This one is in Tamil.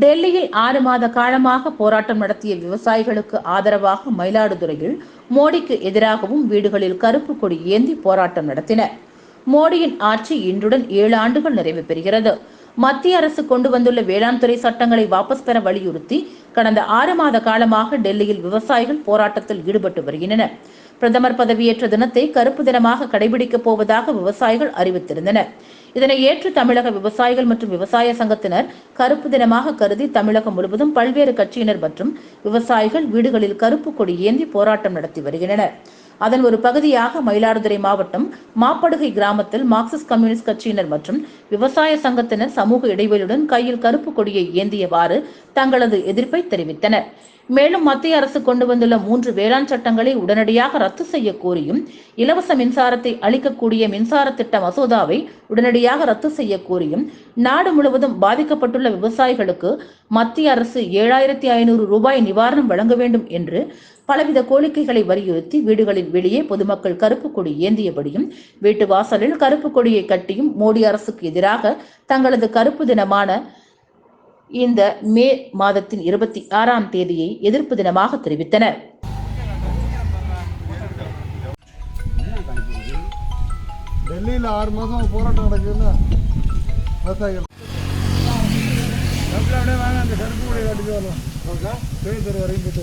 டெல்லியில் ஆறு மாத காலமாக போராட்டம் நடத்திய விவசாயிகளுக்கு ஆதரவாக மயிலாடுதுறையில் மோடிக்கு எதிராகவும் வீடுகளில் கருப்பு கொடி ஏந்தி போராட்டம் நடத்தினர். மோடியின் ஆட்சி இன்றுடன் ஏழு ஆண்டுகள் நிறைவு பெறுகிறது. மத்திய அரசு கொண்டு வந்துள்ள வேளாண் துறை சட்டங்களை வாபஸ் பெற வலியுறுத்தி கடந்த ஆறு மாத காலமாக டெல்லியில் விவசாயிகள் போராட்டத்தில் ஈடுபட்டு வருகின்றனர். பிரதமர் பதவியேற்ற தினத்தை கருப்பு தினமாக கடைபிடிக்கப் போவதாக விவசாயிகள் அறிவித்திருந்தனர். இதனை ஏற்று தமிழக விவசாயிகள் மற்றும் விவசாய சங்கத்தினர் கருப்பு தினமாக கருதி தமிழகம் முழுவதும் பல்வேறு கட்சியினர் மற்றும் விவசாயிகள் வீடுகளில் கருப்பு கொடி ஏந்தி போராட்டம் நடத்தி வருகின்றனர். அதன் ஒரு பகுதியாக மயிலாடுதுறை மாவட்டம் மாப்படுகை கிராமத்தில் மார்க்சிஸ்ட் கம்யூனிஸ்ட் கட்சியினர் மற்றும் விவசாய சங்கத்தினர் சமூக இடைவெளியுடன் கையில் கருப்பு கொடியை ஏந்தியவாறு தங்களது எதிர்ப்பை தெரிவித்தனர். மேலும் மத்திய அரசு கொண்டு வந்துள்ள மூன்று வேளாண் சட்டங்களை உடனடியாக ரத்து செய்ய கோரியும் இலவச மின்சாரத்தை அளிக்கக்கூடிய மின்சார திட்ட மசோதாவை உடனடியாக ரத்து செய்ய கோரியும் நாடு முழுவதும் பாதிக்கப்பட்டுள்ள விவசாயிகளுக்கு மத்திய அரசு ஏழாயிரத்தி ஐநூறு ரூபாய் நிவாரணம் வழங்க வேண்டும் என்று பலவித கோரிக்கைகளை வலியுறுத்தி வீடுகளின் வெளியே பொதுமக்கள் கருப்பு கொடி ஏந்தியபடியும் வீட்டு வாசலில் கருப்பு கொடியை கட்டியும் மோடி அரசுக்கு எதிராக தங்களது கருப்பு தினமான இந்த மே மாதத்தின் இருபத்தி ஆறாம் தேதியை எதிர்ப்பு தினமாக தெரிவித்தனர். டெல்லியில் ஆறு மாதம் போராட்டம் நடக்குதுல்ல? விவசாயிகள். அப்படியே வாங்க அந்த கருப்பு மொழி காட்டிட்டு வரலாம் பேர் வரையும் போயிட்டு.